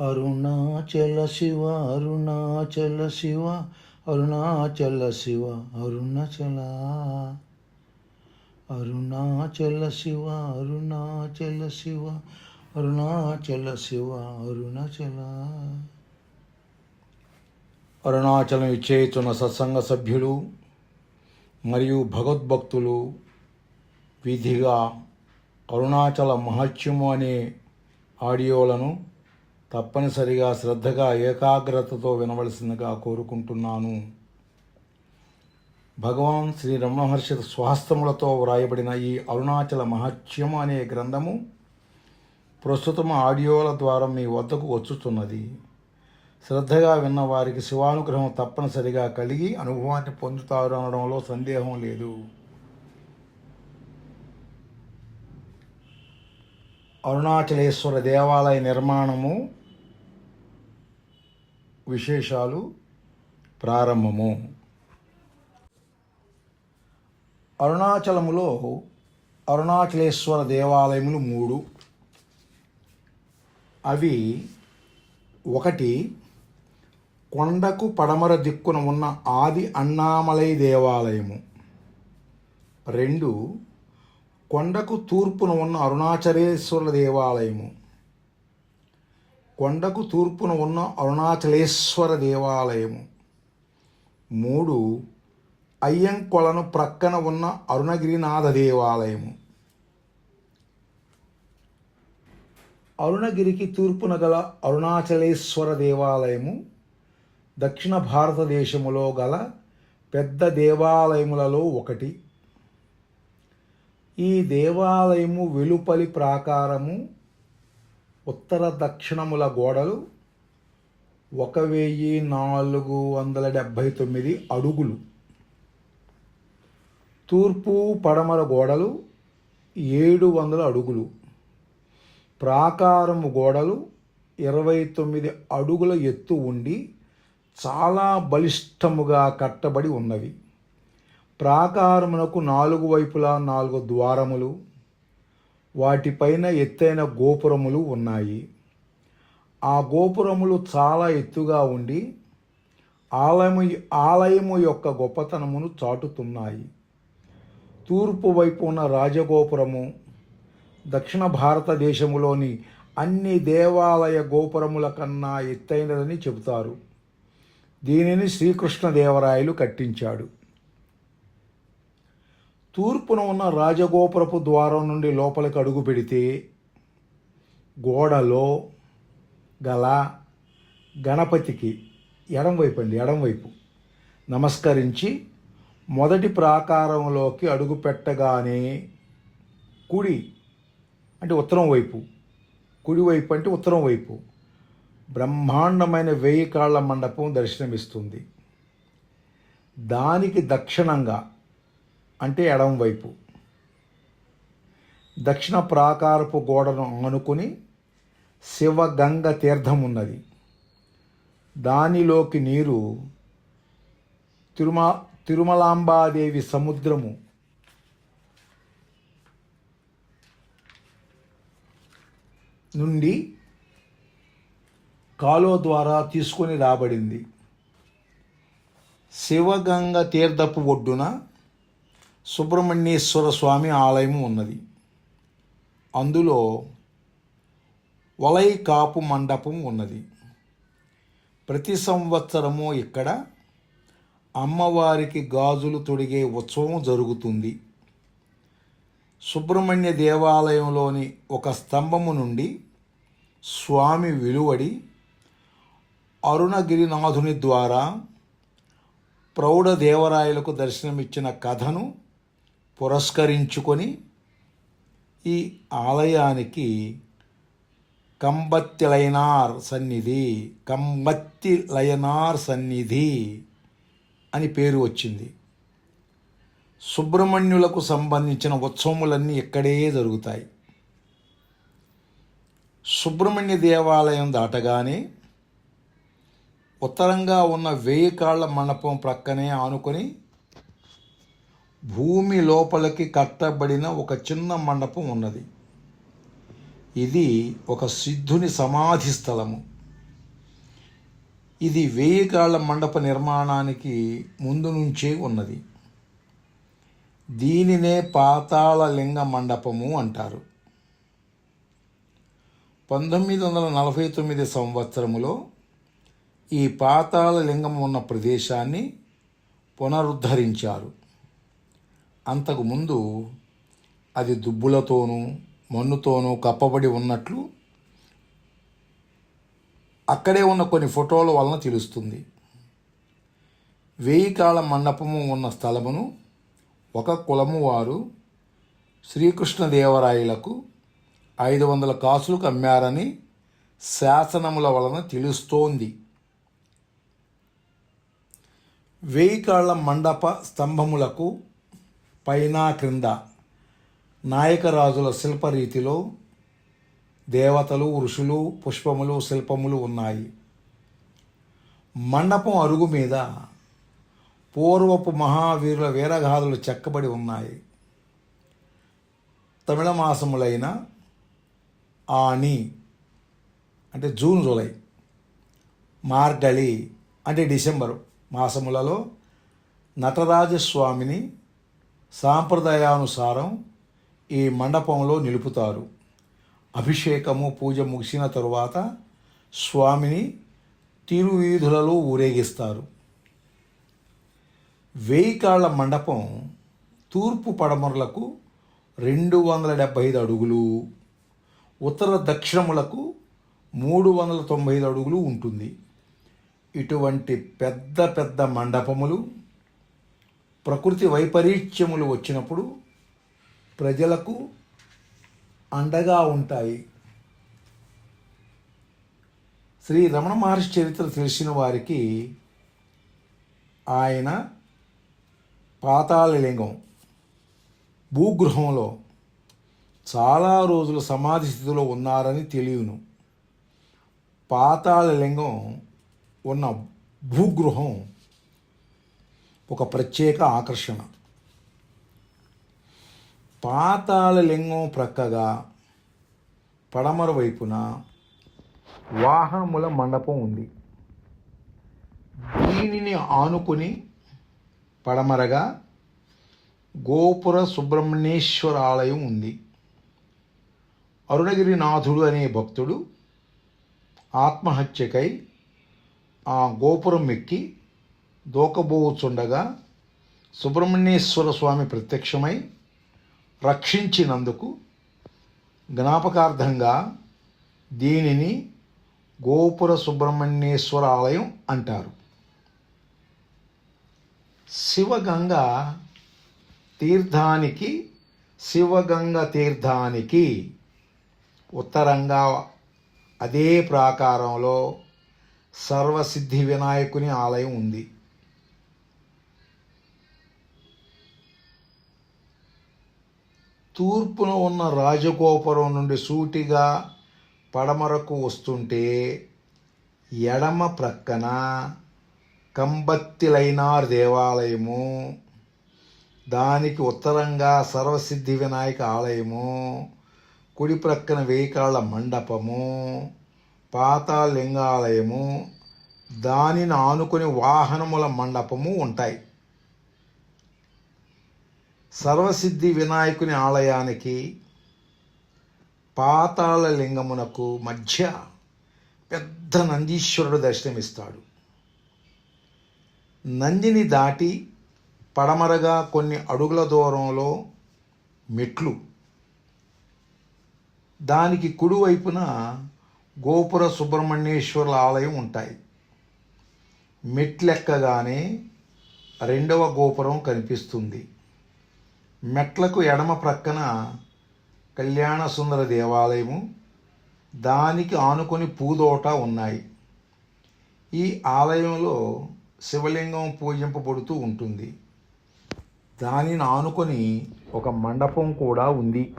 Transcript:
అరుణాచల శివ అరుణాచల శివ అరుణాచల శివ అరుణాచల. అరుణాచల శివ అరుణాచల శివ అరుణాచల శివ అరుణాచల. అరుణాచలం ఇచ్చేతున్న సత్సంగ సభ్యులు మరియు భగవద్భక్తులు విధిగా అరుణాచల మహత్యము అనే ఆడియోలను తప్పనిసరిగా శ్రద్ధగా ఏకాగ్రతతో వినవలసిందిగా కోరుకుంటున్నాను. భగవాన్ శ్రీ రమణ మహర్షి స్వహస్తములతో వ్రాయబడిన ఈ అరుణాచల మహత్యము అనే గ్రంథము ప్రస్తుతం ఆడియోల ద్వారా మీ వద్దకు వచ్చుతున్నది. శ్రద్ధగా విన్న వారికి శివానుగ్రహం తప్పనిసరిగా కలిగి అనుభవాన్ని పొందుతారు అనడంలో సందేహం లేదు. అరుణాచలేశ్వర దేవాలయ నిర్మాణము విశేషాలు ప్రారంభము. అరుణాచలములో అరుణాచలేశ్వర దేవాలయములు మూడు. అవి ఒకటి కొండకు పడమర దిక్కున ఉన్న ఆది అన్నామలై దేవాలయము. రెండు కొండకు తూర్పున ఉన్న అరుణాచలేశ్వర దేవాలయము. కొండకు తూర్పున ఉన్న అరుణాచలేశ్వర దేవాలయము. మూడు అయ్యంకొలను ప్రక్కన ఉన్న అరుణగిరినాథ దేవాలయము. అరుణగిరికి తూర్పున గల అరుణాచలేశ్వర దేవాలయము. దక్షిణ భారతదేశములో గల పెద్ద దేవాలయములలో ఒకటి. ఈ దేవాలయము వెలుపలి ప్రాకారము ఉత్తర దక్షిణముల గోడలు ఒక వెయ్యి నాలుగు వందల డెబ్భై తొమ్మిది అడుగులు. తూర్పు పడమర గోడలు ఏడు వందల అడుగులు. ప్రాకారము గోడలు ఇరవై తొమ్మిది అడుగుల ఎత్తు ఉండి చాలా బలిష్టముగా కట్టబడి ఉన్నవి. ప్రాకారమునకు నాలుగు వైపులా నాలుగు ద్వారములు వాటిపైన ఎత్తైన గోపురములు ఉన్నాయి. ఆ గోపురములు చాలా ఎత్తుగా ఉండి ఆలయము ఆలయము యొక్క గొప్పతనమును చాటుతున్నాయి. తూర్పు వైపు ఉన్న రాజగోపురము దక్షిణ భారతదేశములోని అన్ని దేవాలయ గోపురముల కన్నా ఎత్తైనదని చెబుతారు. దీనిని శ్రీకృష్ణదేవరాయలు కట్టించాడు. తూర్పున ఉన్న రాజగోపురపు ద్వారం నుండి లోపలికి అడుగు పెడితే గోడలో గల గణపతికి ఎడంవైపు అండి ఎడంవైపు నమస్కరించి మొదటి ప్రాకారంలోకి అడుగు పెట్టగానే కుడి అంటే ఉత్తరం వైపు. కుడి వైపు అంటే ఉత్తరం వైపు. బ్రహ్మాండమైన వెయ్యి కాళ్ళ మండపం దర్శనమిస్తుంది. దానికి దక్షిణంగా అంటే ఎడం వైపు. దక్షిణ ప్రాకారపు గోడను ఆనుకుని శివగంగ తీర్థం ఉన్నది. దానిలోకి నీరు తిరుమ తిరుమలాంబాదేవి సముద్రము. నుండి కాలువ ద్వారా తీసుకొని రాబడింది. శివగంగ తీర్థపు ఒడ్డున సుబ్రహ్మణ్యేశ్వర స్వామి ఆలయం ఉన్నది. అందులో వలై కాపు మండపం ఉన్నది. ప్రతి సంవత్సరము ఇక్కడ అమ్మవారికి గాజులు తొడిగే ఉత్సవం జరుగుతుంది. సుబ్రహ్మణ్య దేవాలయంలోని ఒక స్తంభము నుండి స్వామి విలువడి అరుణగిరినాథుని ద్వారా ప్రౌఢ దేవరాయలకు దర్శనమిచ్చిన కథను పురస్కరించుకొని ఈ ఆలయానికి కంబత్తి లయనార్ సన్నిధి కంబత్తి లయనార్ సన్నిధి అని పేరు వచ్చింది. సుబ్రహ్మణ్యులకు సంబంధించిన ఉత్సవములన్నీ ఇక్కడే జరుగుతాయి. సుబ్రహ్మణ్య దేవాలయం దాటగానే ఉత్తరంగా ఉన్న వేయికాళ్ళ మండపం ప్రక్కనే ఆనుకొని భూమి లోపలికి కట్టబడిన ఒక చిన్న మండపం ఉన్నది. ఇది ఒక సిద్ధుని సమాధి స్థలము. ఇది వెయ్యి కాళ్ళ మండప నిర్మాణానికి ముందు నుంచే ఉన్నది. దీనినే పాతాళ లింగ మండపము అంటారు. పంతొమ్మిది వందల నలభై తొమ్మిది సంవత్సరములో ఈ పాతాళ లింగం ఉన్న ప్రదేశాన్ని పునరుద్ధరించారు. అంతకుముందు అది దుబ్బులతోనూ మన్నుతోనూ కప్పబడి ఉన్నట్లు అక్కడే ఉన్న కొన్ని ఫోటోల వలన తెలుస్తుంది. వేయి కాల మండపము ఉన్న స్థలమును ఒక కులము వారు శ్రీకృష్ణదేవరాయలకు ఐదు వందల కాసులకు అమ్మారని శాసనముల వలన తెలుస్తోంది. వేయి కాళ్ళ మండప స్తంభములకు పైన క్రింద నాయకరాజుల శిల్పరీతిలో దేవతలు ఋషులు పుష్పములు శిల్పములు ఉన్నాయి. మండపం అరుగు మీద పూర్వపు మహావీరుల వీరగాథలు చెక్కబడి ఉన్నాయి. తమిళ మాసములైన ఆని అంటే జూన్ జూలై మార్గళి అంటే డిసెంబరు మాసములలో నటరాజస్వామిని సాంప్రదాయానుసారం ఈ మండపంలో నిలుపుతారు. అభిషేకము పూజ ముగిసిన తరువాత స్వామిని తిరువీధులలో ఊరేగిస్తారు. వేయి కాళ్ళ మండపం తూర్పు పడమరలకు రెండు వందల డెబ్భై ఐదు అడుగులు ఉత్తర దక్షిణములకు మూడు వందల తొంభై ఐదు అడుగులు ఉంటుంది. ఇటువంటి పెద్ద పెద్ద మండపములు ప్రకృతి వైపరీత్యములు వచ్చినప్పుడు ప్రజలకు అండగా ఉంటాయి. శ్రీ రమణ మహర్షి చరిత్ర తెలిసిన వారికి ఆయన పాతాళలింగం భూగృహంలో చాలా రోజులు సమాధి స్థితిలో ఉన్నారని తెలియను. పాతాళలింగం ఉన్న భూగృహం ఒక ప్రత్యేక ఆకర్షణ. పాతాళలింగం ప్రక్కగా పడమర వైపున వాహనముల మండపం ఉంది. దీనిని ఆనుకుని పడమరగా గోపుర సుబ్రహ్మణ్యేశ్వర ఆలయం ఉంది. అరుణగిరినాథుడు అనే భక్తుడు ఆత్మహత్యకై ఆ గోపురం ఎక్కి దూకబోచుండగా సుబ్రహ్మణ్యేశ్వర స్వామి ప్రత్యక్షమై రక్షించినందుకు జ్ఞాపకార్థంగా దీనిని గోపుర సుబ్రహ్మణ్యేశ్వర ఆలయం అంటారు. శివగంగ తీర్థానికి శివగంగ తీర్థానికి ఉత్తరంగా అదే ప్రాకారంలో సర్వసిద్ధి వినాయకుని ఆలయం ఉంది. తూర్పున ఉన్న రాజగోపురం నుండి సూటిగా పడమరకు వస్తుంటే ఎడమ ప్రక్కన కంబత్తిలైనార్ దేవాలయము దానికి ఉత్తరంగా సర్వసిద్ధి వినాయక ఆలయము కుడి ప్రక్కన వేయికాళ్ళ మండపము పాతాళలింగాలయము దానిని ఆనుకుని వాహనముల మండపము ఉంటాయి. సర్వసిద్ధి వినాయకుని ఆలయానికి పాతాళ లింగమునకు మధ్య పెద్ద నందీశ్వరుడు దర్శనమిస్తాడు. నందిని దాటి పడమరగా కొన్ని అడుగుల దూరంలో మెట్లు. దానికి కుడివైపున గోపుర సుబ్రహ్మణ్యేశ్వరుల ఆలయం ఉంటాయి. మెట్లెక్కగానే రెండవ గోపురం కనిపిస్తుంది. మెట్లకు ఎడమ ప్రక్కన కళ్యాణ సుందర దేవాలయము దానికి ఆనుకొని పూదోట ఉన్నాయి. ఈ ఆలయంలో శివలింగం పూజింపబడుతూ ఉంటుంది. దానిని ఆనుకొని ఒక మండపం కూడా ఉంది.